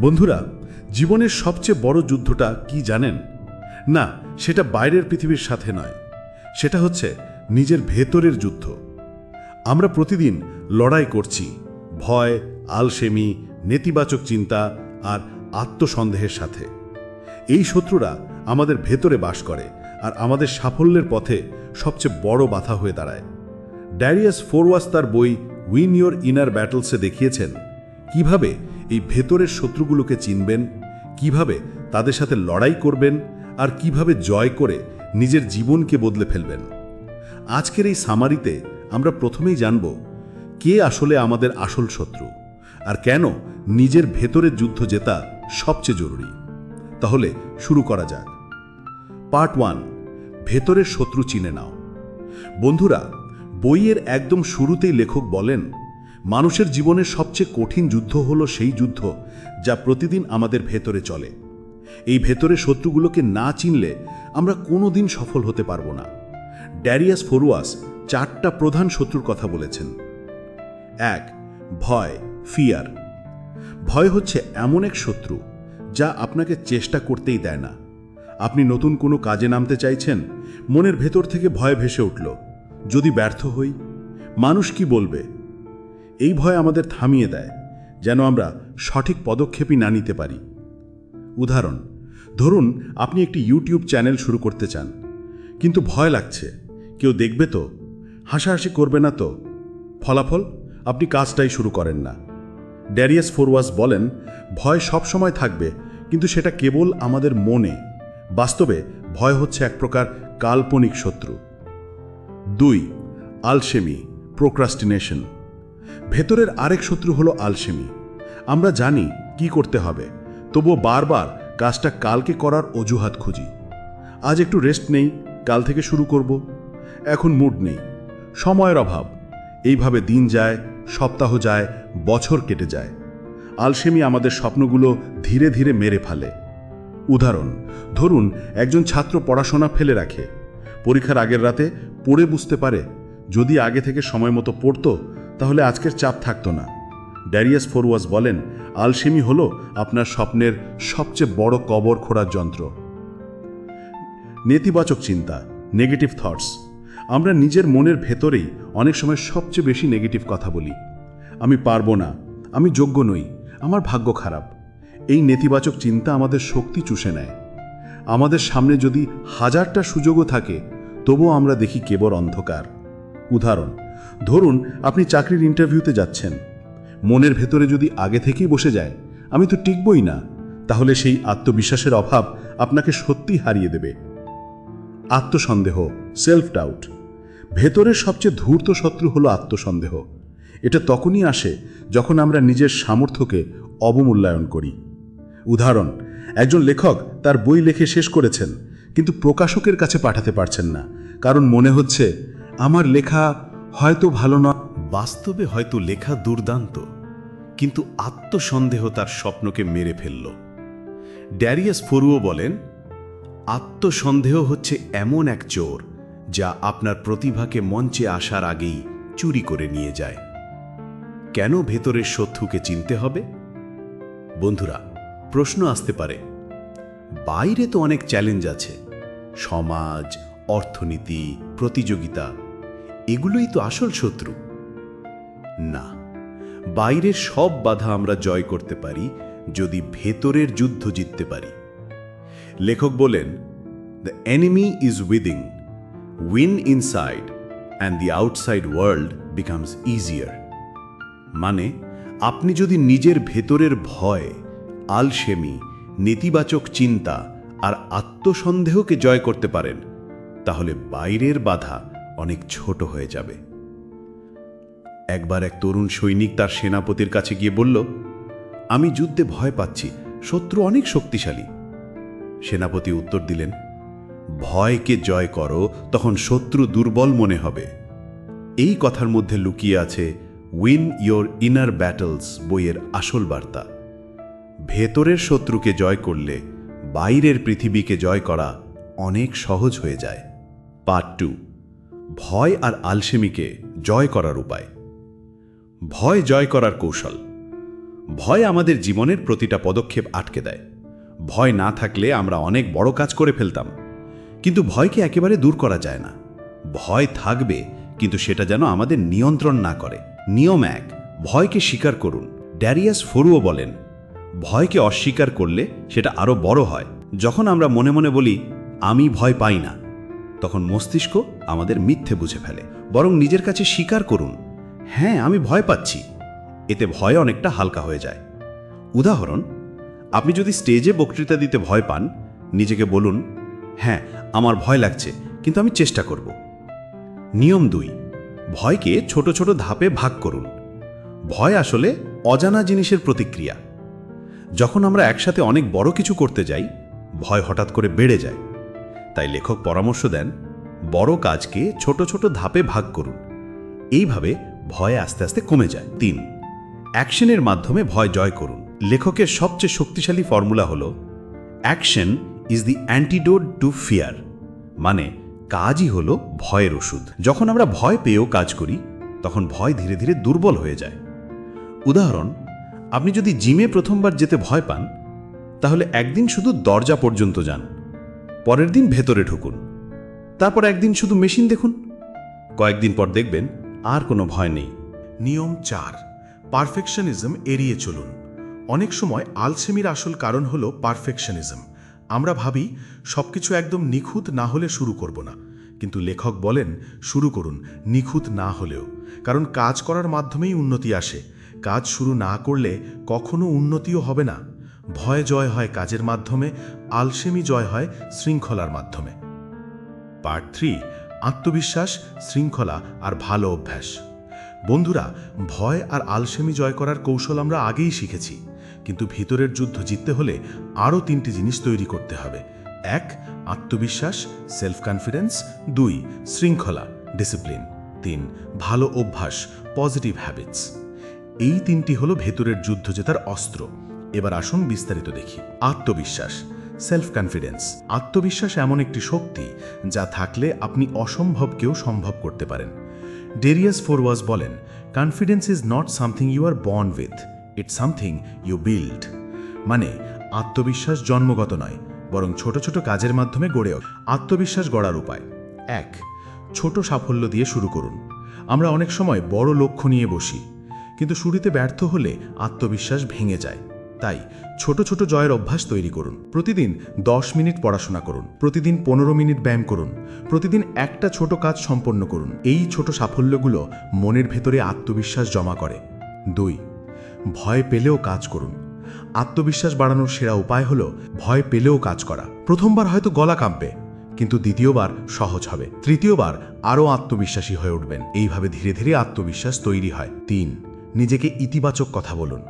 বন্ধুরা, জীবনের সবচেয়ে বড় যুদ্ধটা কি জানেন? না, সেটা বাইরের পৃথিবীর সাথে নয়। সেটা হচ্ছে নিজের ভেতরের যুদ্ধ। আমরা প্রতিদিন লড়াই করছি, ভয়, আলসেমি, নেতিবাচক চিন্তা আর আত্মসন্দেহের সাথে। এই শত্রুরা আমাদের ভেতরে বাস করে আর আমাদের সাফল্যের পথে সবচেয়ে বড় বাধা হয়ে দাঁড়ায়। ড্যারিয়াস ফোরওয়াস তার বই উইন ইয়োর ইনার ব্যাটলসে দেখিয়েছেন কীভাবে এই ভেতরের শত্রুগুলোকে চিনবেন, কীভাবে তাদের সাথে লড়াই করবেন আর কীভাবে জয় করে নিজের জীবনকে বদলে ফেলবেন। আজকের এই সামারিতে আমরা প্রথমেই জানব, কে আসলে আমাদের আসল শত্রু আর কেন নিজের ভেতরের যুদ্ধ জেতা সবচেয়ে জরুরি। তাহলে শুরু করা যাক। পার্ট ওয়ান, ভেতরের শত্রু চিনে নাও। বন্ধুরা, বইয়ের একদম শুরুতেই লেখক বলেন মানুষের জীবনের সবচেয়ে কঠিন যুদ্ধ হলো সেই যুদ্ধ যা প্রতিদিন আমাদের ভেতরে চলে। এই ভেতরে শত্রুগুলোকে না চিনলে আমরা কোনোদিন সফল হতে পারব না। ড্যারিয়াস ফরুয়াস চারটা প্রধান শত্রুর কথা বলেছেন। এক, ভয়, ফিয়ার। ভয় হচ্ছে এমন এক শত্রু যা আপনাকে চেষ্টা করতেই দেয় না। আপনি নতুন কোনো কাজে নামতে চাইছেন, মনের ভেতর থেকে ভয় ভেসে উঠল। যদি ব্যর্থ হই, মানুষ কি বলবে? এই ভয় আমাদের থামিয়ে দেয়, যেন আমরা সঠিক পদক্ষেপই না নিতে পারি। উদাহরণ, ধরুন আপনি একটি ইউটিউব চ্যানেল শুরু করতে চান, কিন্তু ভয় লাগছে, কেউ দেখবে তো, হাসাহাসি করবে না তো, ফলাফল, আপনি কাজটাই শুরু করেন না। ড্যারিয়াস ফোরওয়াস বলেন, ভয় সব সময় থাকবে, কিন্তু সেটা কেবল আমাদের মনে, বাস্তবে ভয় হচ্ছে এক প্রকার কাল্পনিক শত্রু। দুই, আলসেমি, প্রোক্রাস্টিনেশন। ভেতরের আরেক শত্রু হলো আলসেমি। আমরা জানি কি করতে হবে, তবুও বারবার কাজটা কালকে করার অজুহাত খুঁজি। আজ একটু রেস্ট নেই, কাল থেকে শুরু করব। এখন মুড নেই, সময়ের অভাব। এইভাবে দিন যায়, সপ্তাহ যায়, বছর কেটে যায়। আলসেমি আমাদের স্বপ্নগুলো ধীরে ধীরে মেরে ফেলে। উদাহরণ, ধরুন একজন ছাত্র পড়াশোনা ফেলে রাখে। পরীক্ষার আগের রাতে পড়ে বুঝতে পারে, যদি আগে থেকে সময় মতো পড়তো তাহলে আজকের চাপ থাকতো না। ড্যারিয়াস ফোরওয়াস বলেন, আলসেমি হলো আপনার স্বপ্নের সবচেয়ে বড় কবর খোঁড়ার যন্ত্র। নেতিবাচক চিন্তা নেগেটিভ থটস আমরা নিজের মনের ভেতরেই অনেক সময় সবচেয়ে বেশি নেগেটিভ কথা বলি। আমি পারব না, আমি যোগ্য নই, আমার ভাগ্য খারাপ। এই নেতিবাচক চিন্তা আমাদের শক্তি চুষে নেয়। আমাদের সামনে যদি হাজারটা সুযোগও থাকে, তবুও আমরা দেখি কেবল অন্ধকার। উদাহরণ ধরুন, আপনি চাকরির ইন্টারভিউতে যাচ্ছেন। মনের ভেতরে যদি আগে থেকেই বসে যায়, আমি তো টিকবই না। তাহলে সেই আত্মবিশ্বাসের অভাব আপনাকে সত্যি হারিয়ে দেবে। আত্মসন্দেহ সেলফ ডাউট ভেতরের সবচেয়ে ধূর্ত শত্রু হলো আত্মসন্দেহ। এটা তখনই আসে যখন আমরা নিজের সামর্থ্যকে অবমূল্যায়ন করি। উদাহরণ, একজন লেখক তার বই লেখে শেষ করেছেন, কিন্তু প্রকাশকের কাছে পাঠাতে পারছেন না, কারণ মনে হচ্ছে, আমার লেখা হয়তো ভালো নয়। বাস্তবে হয়তো লেখা দুর্দান্ত, কিন্তু আত্মসন্দেহ তার স্বপ্নকে মেরে ফেলল। ড্যারিয়াস ফরুও বলেন, আত্মসন্দেহ হচ্ছে এমন এক চোর যা আপনার প্রতিভাকে মঞ্চে আসার আগেই চুরি করে নিয়ে যায়। কেন ভেতরের শত্রুকে চিনতে হবে? বন্ধুরা, প্রশ্ন আসতে পারে, বাইরে তো অনেক চ্যালেঞ্জ আছে। সমাজ, অর্থনীতি, প্রতিযোগিতা এগুলোই তো আসল শত্রু। না, বাইরের সব বাধা আমরা জয় করতে পারি যদি ভেতরের যুদ্ধ জিততে পারি। লেখক বলেন the enemy is within win inside and the outside world becomes easier মানে আপনি যদি নিজের ভেতরের ভয়, আলসেমি, নেতিবাচক চিন্তা আর আত্মসন্দেহকে জয় করতে পারেন, তাহলে বাইরের বাধা অনেক ছোট হয়ে যাবে। একবার এক তরুণ সৈনিক তার সেনাপতির কাছে গিয়ে বলল, আমি যুদ্ধে ভয় পাচ্ছি, শত্রু অনেক শক্তিশালী। সেনাপতি উত্তর দিলেন, ভয়কে জয় করো, তখন শত্রু দুর্বল মনে হবে। এই কথার মধ্যে লুকিয়ে আছে উইন ইয়োর ইনার ব্যাটলস বইয়ের আসল বার্তা। ভেতরের শত্রুকে জয় করলে বাইরের পৃথিবীকে জয় করা অনেক সহজ হয়ে যায়। পার্ট টু ভয় আর আলসেমিকে জয় করার উপায়। ভয় জয় করার কৌশল। ভয় আমাদের জীবনের প্রতিটা পদক্ষেপ আটকে দেয়। ভয় না থাকলে আমরা অনেক বড় কাজ করে ফেলতাম। কিন্তু ভয়কে একেবারে দূর করা যায় না। ভয় থাকবে, কিন্তু সেটা যেন আমাদের নিয়ন্ত্রণ না করে। নিয়ম এক, ভয়কে স্বীকার করুন। ড্যারিয়াস ফরুও বলেন, ভয়কে অস্বীকার করলে সেটা আরও বড় হয়। যখন আমরা মনে মনে বলি, আমি ভয় পাই না তখন মস্তিষ্ক আমাদের মিথ্যে বুঝে ফেলে, বরং নিজের কাছে স্বীকার করুন হ্যাঁ আমি ভয় পাচ্ছি। এতে ভয় অনেকটা হালকা হয়ে যায়। উদাহরণ, আপনি যদি স্টেজে বক্তৃতা দিতে ভয় পান, নিজেকে বলুন হ্যাঁ আমার ভয় লাগছে, কিন্তু আমি চেষ্টা করব। নিয়ম দুই, ভয়কে ছোট ছোট ধাপে ভাগ করুন। ভয় আসলে অজানা জিনিসের প্রতিক্রিয়া। যখন আমরা একসাথে অনেক বড় কিছু করতে যাই, ভয় হঠাৎ করে বেড়ে যায়। তাই লেখক পরামর্শ দেন, বড় কাজকে ছোট ছোট ধাপে ভাগ করুন। এইভাবে ভয় আস্তে আস্তে কমে যায়। তিন, অ্যাকশনের মাধ্যমে ভয় জয় করুন। লেখকের সবচেয়ে শক্তিশালী ফর্মুলা হল, action is the antidote to fear মানে কাজই হলো ভয়ের ওষুধ। যখন আমরা ভয় পেয়েও কাজ করি, তখন ভয় ধীরে ধীরে দুর্বল হয়ে যায়। উদাহরণ, আপনি যদি জিমে প্রথমবার যেতে ভয় পান, তাহলে একদিন শুধু দরজা পর্যন্ত যান। পরের দিন ভেতরে ঢুকুন। তারপর একদিন শুধু মেশিন দেখুন। কয়েকদিন পর দেখবেন আর কোনো ভয় নেই। নিয়ম চার, পারফেকশনিজম এড়িয়ে চলুন। অনেক সময় আলসেমির আসল কারণ হল পারফেকশনিজম। আমরা ভাবি, সবকিছু একদম নিখুঁত না হলে শুরু করব না। কিন্তু লেখক বলেন, শুরু করুন, নিখুঁত না হলেও। কারণ কাজ করার মাধ্যমেই উন্নতি আসে। কাজ শুরু না করলে কখনো উন্নতিও হবে না। ভয় জয় হয় কাজের মাধ্যমে, আলসেমি জয় হয় শৃঙ্খলার মাধ্যমে। পার্ট থ্রি, আত্মবিশ্বাস, শৃঙ্খলা আর ভালো অভ্যাস। বন্ধুরা, ভয় আর আলসেমি জয় করার কৌশল আমরা আগেই শিখেছি, কিন্তু ভিতরের যুদ্ধ জিততে হলে আরও তিনটি জিনিস তৈরি করতে হবে। এক, আত্মবিশ্বাস সেলফ কনফিডেন্স দুই, শৃঙ্খলা ডিসিপ্লিন তিন, ভালো অভ্যাস পজিটিভ হ্যাবিটস এই তিনটি হলো ভেতরের যুদ্ধ জেতার অস্ত্র। এবার আসুন বিস্তারিত দেখি। আত্মবিশ্বাস সেলফ কনফিডেন্স আত্মবিশ্বাস এমন একটি শক্তি যা থাকলে আপনি অসম্ভবকেও সম্ভব করতে পারেন। ডেরিয়াস ফোরওয়াজ বলেন confidence is not something you are born with it's something you build মানে আত্মবিশ্বাস জন্মগত নয়, বরং ছোট ছোট কাজের মাধ্যমে গড়ে ওঠে। আত্মবিশ্বাস গড়ার উপায়। এক, ছোট সাফল্য দিয়ে শুরু করুন। আমরা অনেক সময় বড় লক্ষ্য নিয়ে বসি, কিন্তু শুরুতে ব্যর্থ হলে আত্মবিশ্বাস ভেঙে যায়। তাই ছোট ছোট জয়ের অভ্যাস তৈরি করুন। প্রতিদিন দশ মিনিট পড়াশোনা করুন। প্রতিদিন পনেরো মিনিট ব্যায়াম করুন। প্রতিদিন একটা ছোট কাজ সম্পন্ন করুন। এই ছোট সাফল্যগুলো মনের ভেতরে আত্মবিশ্বাস জমা করে। দুই, ভয় পেলেও কাজ করুন। আত্মবিশ্বাস বাড়ানোর সেরা উপায় হল ভয় পেলেও কাজ করা। প্রথমবার হয়তো গলা কাঁপবে, কিন্তু দ্বিতীয়বার সহজ হবে। তৃতীয়বার আরও আত্মবিশ্বাসী হয়ে উঠবেন। এইভাবে ধীরে ধীরে আত্মবিশ্বাস তৈরি হয়। তিন, নিজেকে ইতিবাচক কথা বলুন।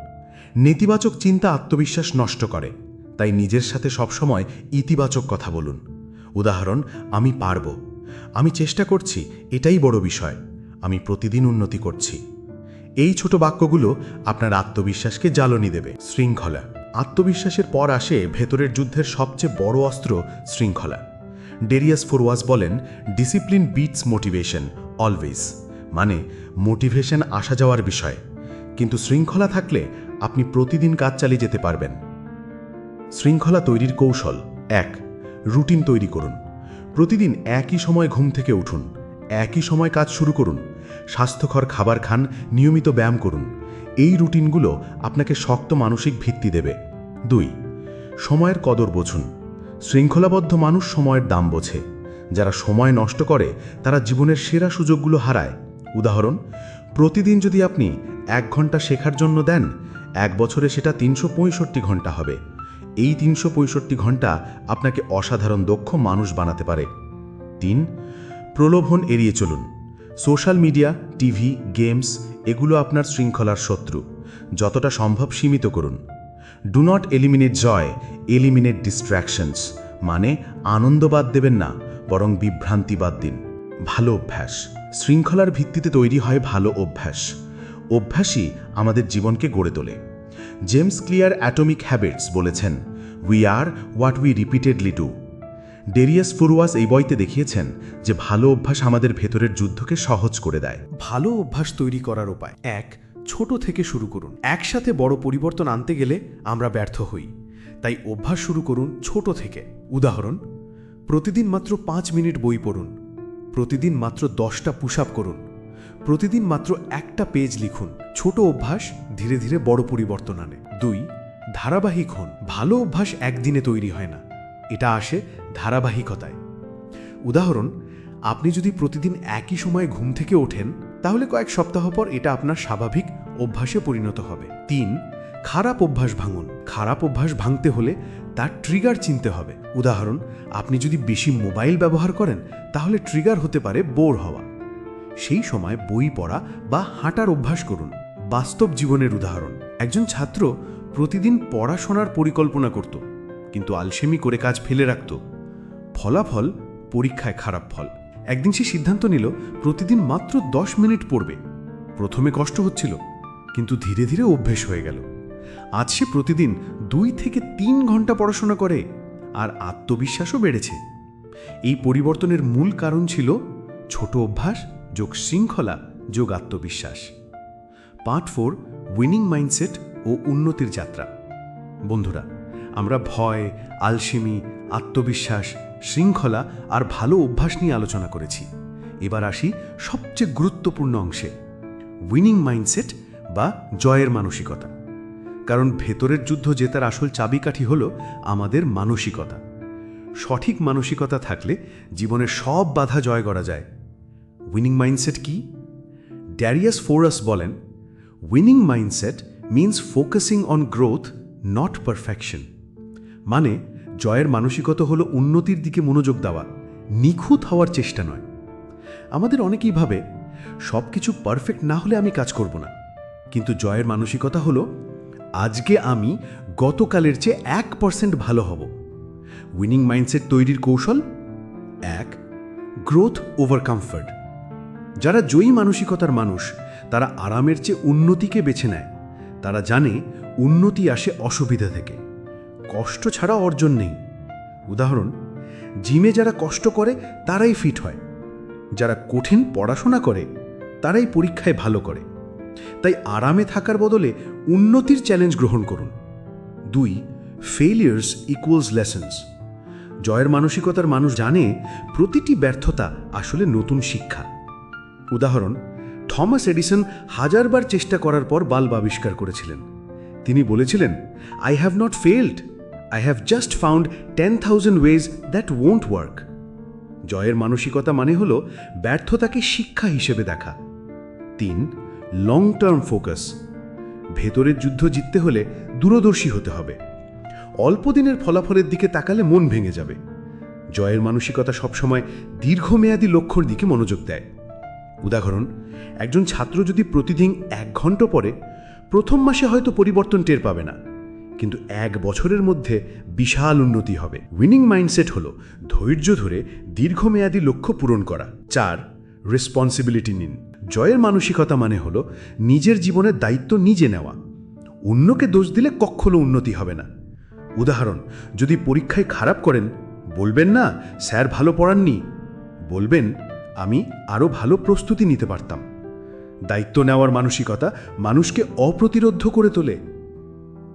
নেতিবাচক চিন্তা আত্মবিশ্বাস নষ্ট করে। তাই নিজের সাথে সবসময় ইতিবাচক কথা বলুন। উদাহরণ, আমি পারব। আমি চেষ্টা করছি, এটাই বড় বিষয়। আমি প্রতিদিন উন্নতি করছি। এই ছোট বাক্যগুলো আপনার আত্মবিশ্বাসকে জ্বালনি দেবে। শৃঙ্খলা। আত্মবিশ্বাসের পর আসে ভেতরের যুদ্ধের সবচেয়ে বড় অস্ত্র, শৃঙ্খলা। ডেরিয়াস ফোরওয়াজ বলেন ডিসিপ্লিন বিটস মোটিভেশন অলওয়েজ মানে মোটিভেশন আসা যাওয়ার বিষয়। কিন্তু শৃঙ্খলা থাকলে আপনি প্রতিদিন কাজ চালিয়ে যেতে পারবেন। শৃঙ্খলা তৈরির কৌশল এক, রুটিন তৈরি করুন। প্রতিদিন একই সময় ঘুম থেকে উঠুন, একই সময় কাজ শুরু করুন, স্বাস্থ্যকর খাবার খান, নিয়মিত ব্যায়াম করুন। এই রুটিনগুলো আপনাকে শক্ত মানসিক ভিত্তি দেবে। দুই, সময়ের কদর বোঝুন। শৃঙ্খলাবদ্ধ মানুষ সময়ের দাম বোঝে। যারা সময় নষ্ট করে, তারা জীবনের সেরা সুযোগগুলো হারায়। উদাহরণ, প্রতিদিন যদি আপনি এক ঘণ্টা শেখার জন্য দেন এক বছরে সেটা তিনশো পঁয়ষট্টি ঘণ্টা হবে। এই তিনশো পঁয়ষট্টি ঘণ্টা আপনাকে অসাধারণ দক্ষ মানুষ বানাতে পারে। তিন, প্রলোভন এড়িয়ে চলুন। সোশ্যাল মিডিয়া, টিভি, গেমস, এগুলো আপনার শৃঙ্খলার শত্রু। যতটা সম্ভব সীমিত করুন। Do not eliminate joy, eliminate distractions. মানে আনন্দ বাদ দেবেন না, বরং বিভ্রান্তি বাদ দিন। ভালো অভ্যাস। শৃঙ্খলার ভিত্তিতে তৈরি হয় ভালো অভ্যাস। অভ্যাসই আমাদের জীবনকে গড়ে তোলে। জেমস ক্লিয়ার অ্যাটমিক হ্যাবিটস বলেছেন we are what we repeatedly do Darius Foroux এই বইতে দেখিয়েছেন যে ভালো অভ্যাস আমাদের ভেতরের যুদ্ধকে সহজ করে দেয়। ভালো অভ্যাস তৈরি করার উপায়। এক, ছোট থেকে শুরু করুন। একসাথে বড় পরিবর্তন আনতে গেলে আমরা ব্যর্থ হই। তাই অভ্যাস শুরু করুন ছোট থেকে। উদাহরণ, প্রতিদিন মাত্র পাঁচ মিনিট বই পড়ুন। প্রতিদিন মাত্র দশটা পুশ আপ করুন। প্রতিদিন মাত্র একটা পেজ লিখুন। ছোট অভ্যাস ধীরে ধীরে বড় পরিবর্তন আনে। দুই, ধারাবাহিক হন। ভালো অভ্যাস একদিনে তৈরি হয় না। এটা আসে ধারাবাহিকতায়। উদাহরণ, আপনি যদি প্রতিদিন একই সময়ে ঘুম থেকে ওঠেন, তাহলে কয়েক সপ্তাহ পর এটা আপনার স্বাভাবিক অভ্যাসে পরিণত হবে। তিন, খারাপ অভ্যাস ভাঙুন। খারাপ অভ্যাস ভাঙতে হলে তার ট্রিগার চিনতে হবে। উদাহরণ, আপনি যদি বেশি মোবাইল ব্যবহার করেন, তাহলে ট্রিগার হতে পারে বোর হওয়া। সেই সময় বই পড়া বা হাঁটার অভ্যাস করুন। বাস্তব জীবনের উদাহরণ। একজন ছাত্র প্রতিদিন পড়াশোনার পরিকল্পনা করত, কিন্তু আলসেমি করে কাজ ফেলে রাখত। ফলাফল পরীক্ষায় খারাপ ফল। একদিন সে সিদ্ধান্ত নিল, প্রতিদিন মাত্র দশ মিনিট পড়বে। প্রথমে কষ্ট হচ্ছিল, কিন্তু ধীরে ধীরে অভ্যেস হয়ে গেল। আজ সে প্রতিদিন দুই থেকে তিন ঘণ্টা পড়াশোনা করে, আর আত্মবিশ্বাসও বেড়েছে। এই পরিবর্তনের মূল কারণ ছিল ছোট অভ্যাস যোগ শৃঙ্খলা, যোগ আত্মবিশ্বাস। পার্ট ফোর, উইনিং মাইন্ডসেট ও উন্নতির যাত্রা। বন্ধুরা, আমরা ভয়, আলসেমি, আত্মবিশ্বাস, শৃঙ্খলা আর ভালো অভ্যাস নিয়ে আলোচনা করেছি। এবার আসি সবচেয়ে গুরুত্বপূর্ণ অংশে, উইনিং মাইন্ডসেট বা জয়ের মানসিকতা। কারণ ভেতরের যুদ্ধ জেতার আসল চাবিকাঠি হল আমাদের মানসিকতা। সঠিক মানসিকতা থাকলে জীবনের সব বাধা জয় করা যায়। উইনিং মাইন্ডসেট কি? ড্যারিয়াস ফোরাস বলেন winning mindset means focusing on growth not perfection মানে জয়ের মানসিকতা হলো উন্নতির দিকে মনোযোগ দেওয়া, নিখুঁত হওয়ার চেষ্টা নয়। আমাদের অনেকেই ভাবে সব কিছু পারফেক্ট না হলে আমি কাজ করব না। কিন্তু জয়ের মানসিকতা হলো, আজকে আমি গতকালের চেয়ে এক পার্সেন্ট ভালো হব। উইনিং মাইন্ডসেট তৈরির কৌশল? এক গ্রোথ ওভার কমফর্ট যারা জয়ী মানসিকতার মানুষ, তারা আরামের চেয়ে উন্নতিকে বেছে নেয়। তারা জানে উন্নতি আসে অসুবিধা থেকে। কষ্ট ছাড়া অর্জন নেই। উদাহরণ, জিমে যারা কষ্ট করে, তারাই ফিট হয়। যারা কঠিন পড়াশোনা করে, তারাই পরীক্ষায় ভালো করে। তাই আরামে থাকার বদলে উন্নতির চ্যালেঞ্জ গ্রহণ করুন। দুই ফেলিয়ার্স ইকুয়ালস লেসেন্স জয়ের মানসিকতার মানুষ জানে প্রতিটি ব্যর্থতা আসলে নতুন শিক্ষা। উদাহরণ, থমাস এডিসন হাজারবার চেষ্টা করার পর বাল্ব আবিষ্কার করেছিলেন। তিনি বলেছিলেন I have not failed I have just found ten thousand ways that won't work জয়ের মানসিকতা মানে হল ব্যর্থতাকে শিক্ষা হিসেবে দেখা। তিন লং টার্ম ফোকাস ভেতরের যুদ্ধ জিততে হলে দূরদর্শী হতে হবে। অল্প দিনের ফলাফলের দিকে তাকালে মন ভেঙে যাবে। জয়ের মানসিকতা সবসময় দীর্ঘমেয়াদী লক্ষ্যর দিকে মনোযোগ দেয়। উদাহরণ, একজন ছাত্র যদি প্রতিদিন এক ঘণ্টা পরে প্রথম মাসে হয়তো পরিবর্তন টের পাবে না। কিন্তু এক বছরের মধ্যে বিশাল উন্নতি হবে। উইনিং মাইন্ডসেট হল ধৈর্য ধরে দীর্ঘমেয়াদী লক্ষ্য পূরণ করা। চার, রেসপন্সিবিলিটি নিন। জয়ের মানসিকতা মানে হল নিজের জীবনের দায়িত্ব নিজে নেওয়া। অন্যকে দোষ দিলে কখনো উন্নতি হবে না। উদাহরণ, যদি পরীক্ষায় খারাপ করেন, বলবেন না, স্যার ভালো পড়াননি। বলবেন আমি আরও ভালো প্রস্তুতি নিতে পারতাম। দায়িত্ব নেওয়ার মানসিকতা মানুষকে অপ্রতিরোধ্য করে তোলে।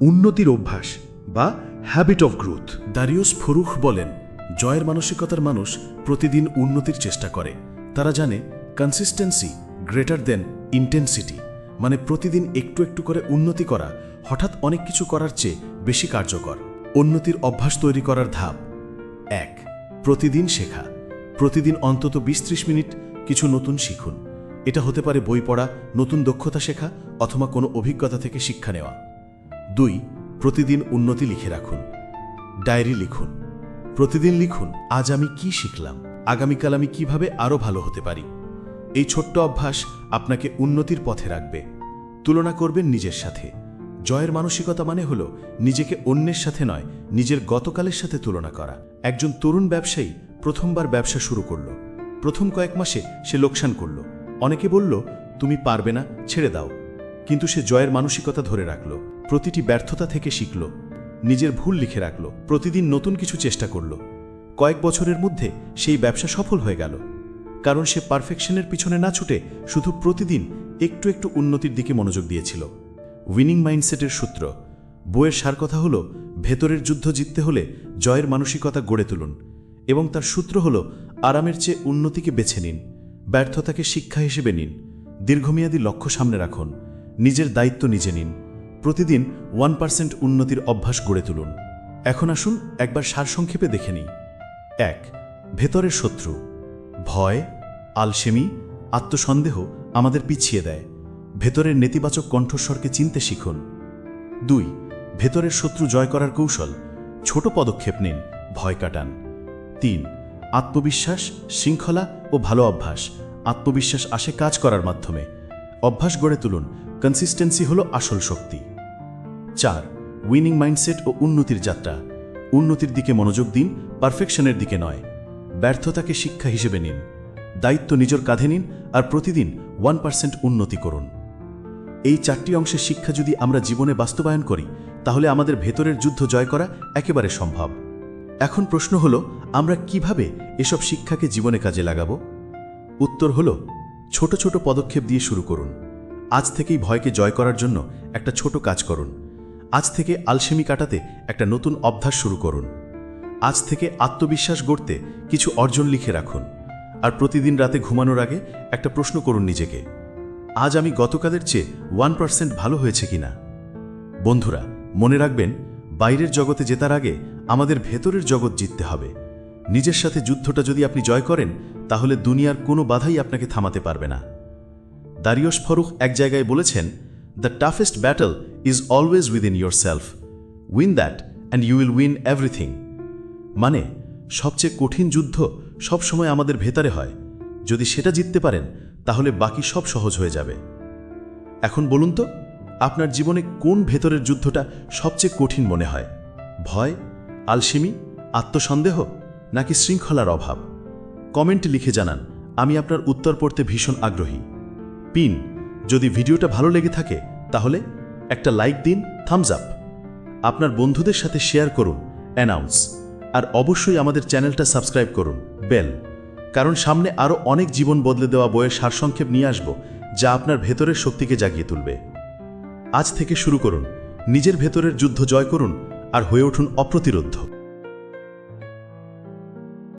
উন্নতির অভ্যাস বা habit of growth Darius Foroux বলেন, জয়ের মানসিকতার মানুষ প্রতিদিন উন্নতির চেষ্টা করে। তারা জানে কনসিস্টেন্সি গ্রেটার দেন ইন্টেন্সিটি মানে প্রতিদিন একটু একটু করে উন্নতি করা, হঠাৎ অনেক কিছু করার চেয়ে বেশি কার্যকর। উন্নতির অভ্যাস তৈরি করার ধাপ এক, প্রতিদিন শেখা। প্রতিদিন অন্তত বিশ ত্রিশ মিনিট কিছু নতুন শিখুন। এটা হতে পারে বই পড়া, নতুন দক্ষতা শেখা, অথবা কোনো অভিজ্ঞতা থেকে শিক্ষা নেওয়া। দুই, প্রতিদিন উন্নতি লিখে রাখুন। ডায়েরি লিখুন। প্রতিদিন লিখুন, আজ আমি কি শিখলাম? আগামীকাল আমি কীভাবে আরও ভালো হতে পারি? এই ছোট্ট অভ্যাস আপনাকে উন্নতির পথে রাখবে। তুলনা করবেন নিজের সাথে। জয়ের মানসিকতা মানে হল নিজেকে অন্যের সাথে নয়, নিজের গতকালের সাথে তুলনা করা। একজন তরুণ ব্যবসায়ী প্রথমবার ব্যবসা শুরু করল। প্রথম কয়েক মাসে সে লোকসান করল। অনেকে বলল, তুমি পারবে না, ছেড়ে দাও। কিন্তু সে জয়ের মানসিকতা ধরে রাখল, প্রতিটি ব্যর্থতা থেকে শিখল, নিজের ভুল লিখে রাখল, প্রতিদিন নতুন কিছু চেষ্টা করল। কয়েক বছরের মধ্যে সেই ব্যবসা সফল হয়ে গেল। কারণ সে পারফেকশনের পিছনে না ছুটে শুধু প্রতিদিন একটু একটু উন্নতির দিকে মনোযোগ দিয়েছিল। উইনিং মাইন্ডসেটের সূত্র। বইয়ের সার কথা হল, ভেতরের যুদ্ধ জিততে হলে জয়ের মানসিকতা গড়ে তুলুন। এবং তার সূত্র হল, আরামের চেয়ে উন্নতিকে বেছে নিন, ব্যর্থতাকে শিক্ষা হিসেবে নিন, দীর্ঘমেয়াদী লক্ষ্য সামনে রাখুন, নিজের দায়িত্ব নিজে নিন, প্রতিদিন ওয়ান পার্সেন্ট উন্নতির অভ্যাস গড়ে তুলুন। এখন আসুন একবার সারসংক্ষেপে দেখে নিই। এক, ভেতরের শত্রু। ভয়, আলসেমি, আত্মসন্দেহ আমাদের পিছিয়ে দেয়। ভেতরের নেতিবাচক কণ্ঠস্বরকে চিনতে শিখুন। দুই, ভেতরের শত্রু জয় করার কৌশল। ছোট পদক্ষেপ নিন, ভয় কাটান। তিন, আত্মবিশ্বাস, শৃঙ্খলা ও ভালো অভ্যাস। আত্মবিশ্বাস আসে কাজ করার মাধ্যমে। অভ্যাস গড়ে তুলুন। কনসিস্টেন্সি হলো আসল শক্তি। চার উইনিং মাইন্ডসেট ও উন্নতির যাত্রা। উন্নতির দিকে মনোযোগ দিন পারফেকশনের দিকে নয়। ব্যর্থতাকে শিক্ষা হিসেবে নিন। দায়িত্ব নিজের কাঁধে নিন আর প্রতিদিন ওয়ান পার্সেন্ট উন্নতি করুন। এই চারটি অংশের শিক্ষা যদি আমরা জীবনে বাস্তবায়ন করি, তাহলে আমাদের ভেতরের যুদ্ধ জয় করা একেবারে সম্ভব। এখন প্রশ্ন হলো, আমরা কীভাবে এসব শিক্ষাকে জীবনে কাজে লাগাবো? উত্তর হলো, ছোট ছোট পদক্ষেপ দিয়ে শুরু করুন। আজ থেকেই ভয়কে জয় করার জন্য একটা ছোট কাজ করুন। আজ থেকে আলসেমি কাটাতে একটা নতুন অভ্যাস শুরু করুন। আজ থেকে আত্মবিশ্বাস গড়তে কিছু অর্জন লিখে রাখুন। আর প্রতিদিন রাতে ঘুমানোর আগে একটা প্রশ্ন করুন নিজেকে। আজ আমি গতকালের চেয়ে ওয়ান পার্সেন্ট ভালো হয়েছে কিনা? বন্ধুরা, মনে রাখবেন, বাইরের জগতে জেতার আগে আমাদের ভেতরের জগৎ জিততে হবে। নিজের সাথে যুদ্ধটা যদি আপনি জয় করেন, তাহলে দুনিয়ার কোনো বাধাই আপনাকে থামাতে পারবে না। দারিয়স ফরুখ এক জায়গায় বলেছেন the toughest battle is always within yourself win that and you will win everything মানে সবচেয়ে কঠিন যুদ্ধ সবসময় আমাদের ভেতরে হয়। যদি সেটা জিততে পারেন, তাহলে বাকি সব সহজ হয়ে যাবে। এখন বলুন তো, আপনার জীবনে কোন ভেতরের যুদ্ধটা সবচেয়ে কঠিন মনে হয়? ভয় আলসেমি, আত্মসন্দেহ নাকি শৃঙ্খলার অভাব? কমেন্ট লিখে জানান, আমি আপনার উত্তর পড়তে ভীষণ আগ্রহী। পিন, যদি ভিডিওটা ভালো লেগে থাকে, তাহলে একটা লাইক দিন থামস আপ আপনার বন্ধুদের সাথে শেয়ার করুন অ্যানাউন্স আর অবশ্যই আমাদের চ্যানেলটা সাবস্ক্রাইব করুন বেল কারণ সামনে আরও অনেক জীবন বদলে দেওয়া বইয়ের সারসংক্ষেপ নিয়ে আসব, যা আপনার ভেতরের শক্তিকে জাগিয়ে তুলবে। আজ থেকে শুরু করুন, নিজের ভেতরের যুদ্ধ জয় করুন আর হয়ে উঠুন অপ্রতিরোধ্য